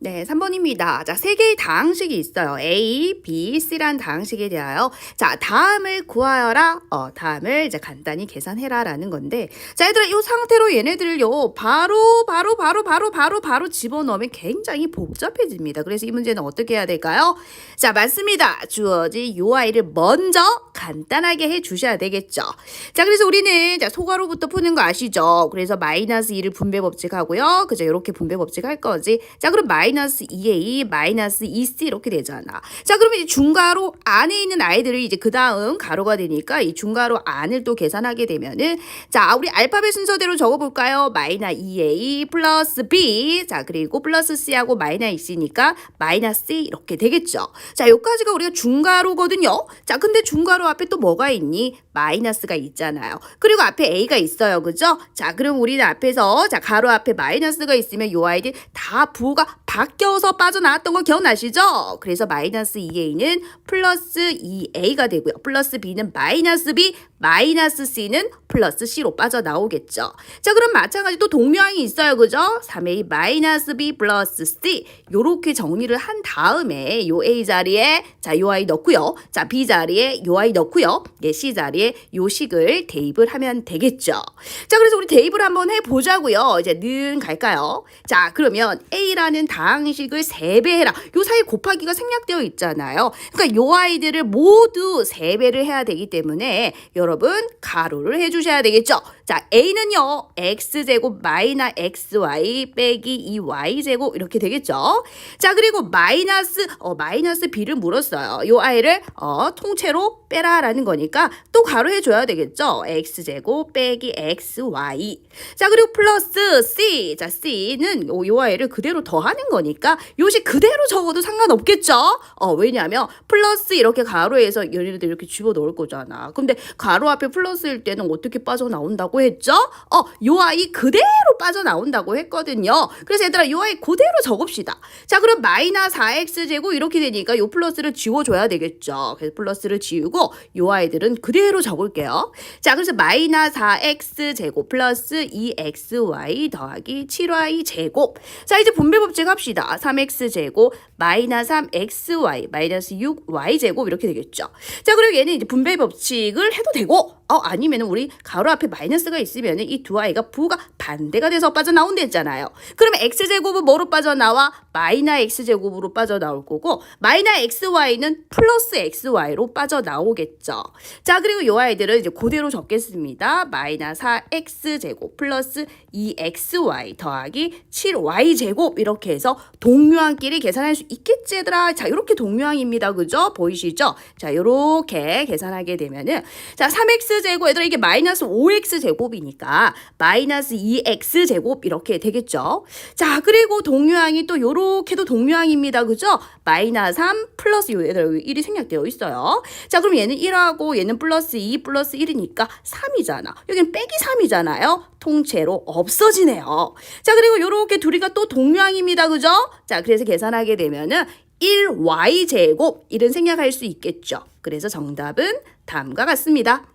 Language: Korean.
네, 3번입니다. 자, 세 개의 다항식이 있어요. A, B, C란 다항식에 대하여 자, 다음을 구하여라. 어, 다음을 이제 간단히 계산해라라는 건데 자, 얘들아, 이 상태로 얘네들요. 바로 바로 바로 바로 바로 바로 집어넣으면 굉장히 복잡해집니다. 그래서 이 문제는 어떻게 해야 될까요? 자, 맞습니다. 주어진 요 아이를 먼저 간단하게 해 주셔야 되겠죠. 자, 그래서 우리는 자, 소괄호부터 푸는 거 아시죠? 그래서 마이너스 2를 분배 법칙 하고요. 그죠? 이렇게 분배 법칙 할 거지. 자, 그럼 마이너스 2a 마이너스 2c 이렇게 되잖아. 자, 그러면 이제 중괄호 안에 있는 아이들을 이제 그 다음 가로가 되니까 이 중괄호 안을 또 계산하게 되면은 자, 우리 알파벳 순서대로 적어볼까요? 마이너 2a 플러스 b 자, 그리고 플러스 c하고 마이너 있으니까 마이너스 c 이렇게 되겠죠. 자, 여기까지가 우리가 중괄호거든요. 자, 근데 중괄호 앞에 또 뭐가 있니? 마이너스가 있잖아요. 그리고 앞에 a가 있어요. 그죠? 자, 그럼 우리는 앞에서 자, 가로 앞에 마이너스가 있으면 요 아이들 다 부호가 바뀌어서 빠져나왔던 거 기억나시죠? 그래서 마이너스 2a는 플러스 2a가 되고요. 플러스 b는 마이너스 b, 마이너스 c는 플러스 c로 빠져나오겠죠. 자, 그럼 마찬가지 또 동명이 있어요. 그죠? 3a 마이너스 b 플러스 c 요렇게 정리를 한 다음에 요 a 자리에 자, 요 아이 넣고요. 자, b 자리에 요 아이 넣고요. 예, c 자리에 요 식을 대입을 하면 되겠죠. 자, 그래서 우리 대입을 한번 해보자고요. 이제 는 갈까요? 자, 그러면 A라는 다항식을 3배 해라. 요 사이 곱하기가 생략되어 있잖아요. 그러니까 요 아이들을 모두 3배를 해야 되기 때문에 여러분 가로를 해주셔야 되겠죠. 자, A는요. X제곱 마이너 XY 빼기 2Y제곱 이렇게 되겠죠. 자, 그리고 마이너스, 어, 마이너스 B를 물었어요. 요 아이를, 어, 통째로 빼라라는 거니까 또 가로 해줘야 되겠죠. X제곱 빼기 XY. 자, 그리고 플러스 C. 자, C는 요, 요 아이를 그대로 더하는 거니까 요식 그대로 적어도 상관없겠죠. 어, 왜냐하면 플러스 이렇게 가로에서 얘네들 이렇게 집어 넣을 거잖아. 근데 가로 앞에 플러스일 때는 어떻게 빠져나온다고 했죠? 어, 요 아이 그대로 빠져나온다고 했거든요. 그래서 얘들아, 요 아이 그대로 적읍시다. 자, 그럼 마이너 4x제곱 이렇게 되니까 요 플러스를 지워줘야 되겠죠. 그래서 플러스를 지우고 요 아이들은 그대로 적을게요. 자, 그래서 마이너 4x제곱 플러스 2xy 더하기 7y제곱. 자, 이제 분배 법칙 합시다. 3x제곱 마이너 3xy 마이너스 6y제곱 이렇게 되겠죠. 자, 그리고 얘는 이제 분배 법칙을 해도 되고 어, 아니면은 우리 가로 앞에 마이너스가 있으면은 이 두 아이가 부호가 반대가 돼서 빠져나온댔잖아요. 그러면 x제곱은 뭐로 빠져나와? 마이너 x제곱으로 빠져나올 거고 마이너 xy는 플러스 xy로 빠져나오겠죠. 자, 그리고 요 아이들은 이제 그대로 적겠습니다. 마이너 4x제곱 플러스 2xy 더하기 7y제곱 이렇게 해서 동묘항끼리 계산할 수 있겠지 얘들아. 자, 이렇게 동묘항입니다. 그죠? 보이시죠? 자, 요렇게 계산하게 되면은 자, 3x제곱 얘들아 이게 마이너스 5x제곱이니까 마이너스 2x 제곱 이렇게 되겠죠. 자, 그리고 동묘항이 또 요렇게도 동묘항입니다. 그죠? 마이너스 3 플러스 요 얘들아 여기 1이 생략되어 있어요. 자, 그럼 얘는 1하고 얘는 플러스 2 플러스 1이니까 3이잖아. 여기는 빼기 3이잖아요. 통째로 없어지네요. 자, 그리고 요렇게 둘이가 또 동묘항입니다. 그죠? 자, 그래서 계산하게 되면은 1y제곱 이런 생략할 수 있겠죠. 그래서 정답은 다음과 같습니다.